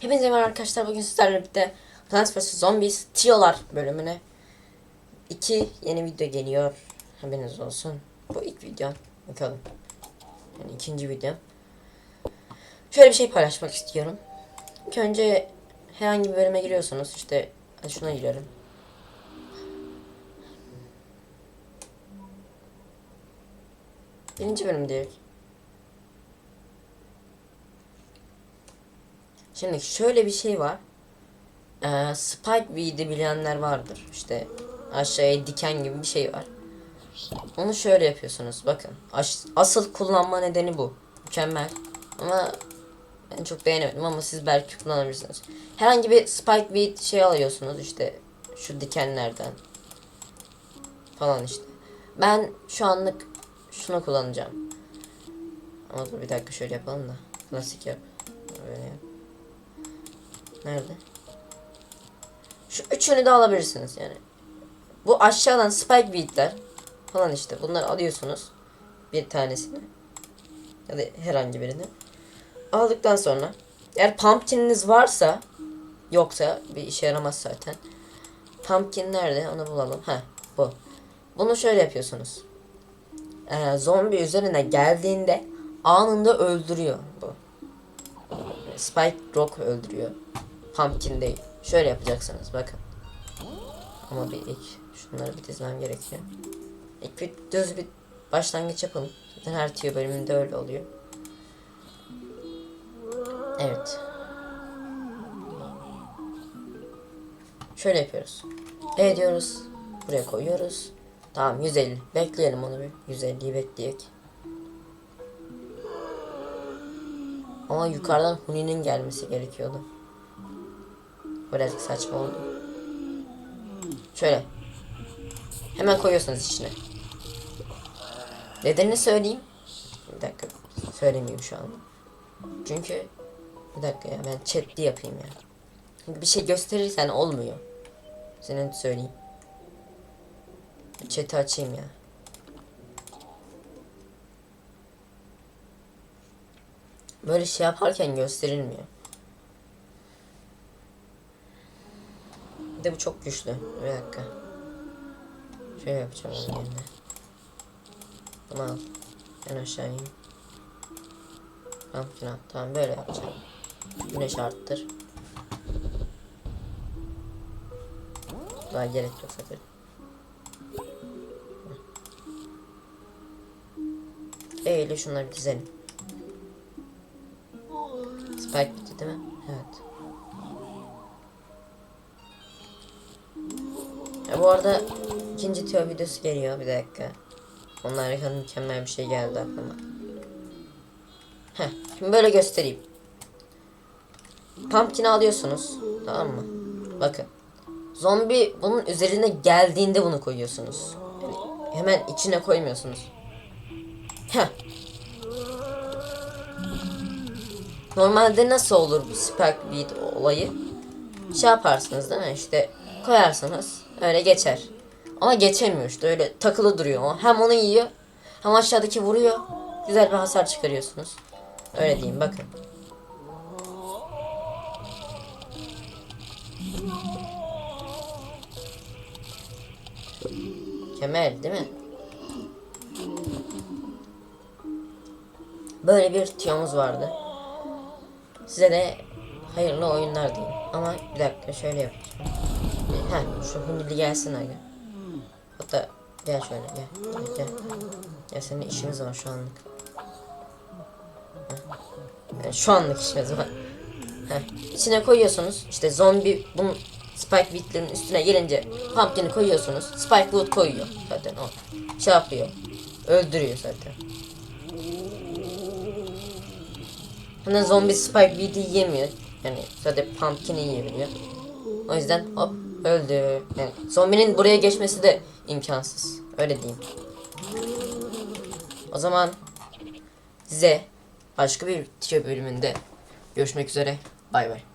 Hepinize merhaba arkadaşlar. Bugün sizlerle birlikte Plants vs Zombies Triolar bölümüne iki yeni video geliyor. Haberiniz olsun. Bu ilk video. Bakalım. Yani ikinci video. Şöyle bir şey paylaşmak istiyorum. İlk önce herhangi bir bölüme giriyorsunuz. İşte şuna giriyorum. Birinci bölüm diyelim. Şimdi şöyle bir şey var. Ee, Spike Weed'i bilenler vardır. İşte aşağıya diken gibi bir şey var. Onu şöyle yapıyorsunuz. Bakın. As- asıl kullanma nedeni bu. Mükemmel. Ama ben çok beğenemedim ama siz belki kullanabilirsiniz. Herhangi bir Spike Weed şey alıyorsunuz işte şu dikenlerden falan işte. Ben şu anlık şunu kullanacağım. Ama dur bir dakika şöyle yapalım da. Klasik yap. Böyle yap. Nerede? Şu üçünü de alabilirsiniz yani. Bu aşağıdan spike beatler falan işte. Bunları alıyorsunuz. Bir tanesini. Ya da herhangi birini. Aldıktan sonra eğer pumpkininiz varsa yoksa bir işe yaramaz zaten. Pumpkin nerede? Onu bulalım. Ha, bu. Bunu şöyle yapıyorsunuz. Ee, zombi üzerine geldiğinde anında öldürüyor bu. Spike Rock öldürüyor. Pumpkin değil. Şöyle yapacaksınız bakın. Ama bir ilk şunları bir dizmem gerekiyor. İlk bir düz bir başlangıç yapalım. Zaten her tüyo bölümünde öyle oluyor. Evet. Şöyle yapıyoruz. E diyoruz. Buraya koyuyoruz. Tamam 150. Bekleyelim onu bir. 150'yi bekleyek. Ama yukarıdan Huni'nin gelmesi gerekiyordu. Birazcık saçma oldu. Şöyle. Hemen koyuyorsunuz içine. Nedenini söyleyeyim. Bir dakika. Söylemeyeyim şu anda. Çünkü bir dakika ya ben chatli yapayım ya. Çünkü bir şey gösterirsen olmuyor. Senin söyleyeyim. Chat'i açayım ya. Böyle şey yaparken gösterilmiyor. Bir de bu çok güçlü. Bir dakika. Şöyle yapacağım onun yerine. Bunu al. En aşağı. Pumpkin al. Tamam böyle yapacağım. Güneş arttır. Daha gerek yok zaten. E ile şunları dizelim. Spike bitti değil mi? Evet. Ya bu arada ikinci tüyo videosu geliyor bir dakika. Onun harika mükemmel bir şey geldi aklıma. Heh, şimdi böyle göstereyim. Pumpkin'i alıyorsunuz. Tamam mı? Bakın. Zombi bunun üzerine geldiğinde bunu koyuyorsunuz. Yani hemen içine koymuyorsunuz. Heh. Normalde nasıl olur bu Spark Beat olayı? Şey yaparsınız değil mi? İşte koyarsınız. Öyle geçer. Ama geçemiyor işte öyle takılı duruyor o. Hem onu yiyor hem aşağıdaki vuruyor. Güzel bir hasar çıkarıyorsunuz. Öyle diyeyim bakın. Kemal değil mi? Böyle bir tiyomuz vardı. Size de hayırlı oyunlar diyeyim. Ama bir dakika şöyle yapacağım. Heh şu hundili gelsin aga. Hatta gel şöyle gel. Gel gel. Ya senin işimiz var şu anlık. Yani şu anlık işimiz var. Heh. İçine koyuyorsunuz. İşte zombi bunun Spike Beat'lerin üstüne gelince Pumpkin'i koyuyorsunuz. Spike Boot koyuyor zaten o. Şey yapıyor. Öldürüyor zaten. Hani zombi Spike Beat'i yiyemiyor. Yani sadece Pumpkin'i yiyebiliyor. O yüzden hop öldü. Yani zombinin buraya geçmesi de imkansız. Öyle diyeyim. O zaman size başka bir video bölümünde görüşmek üzere. Bay bay.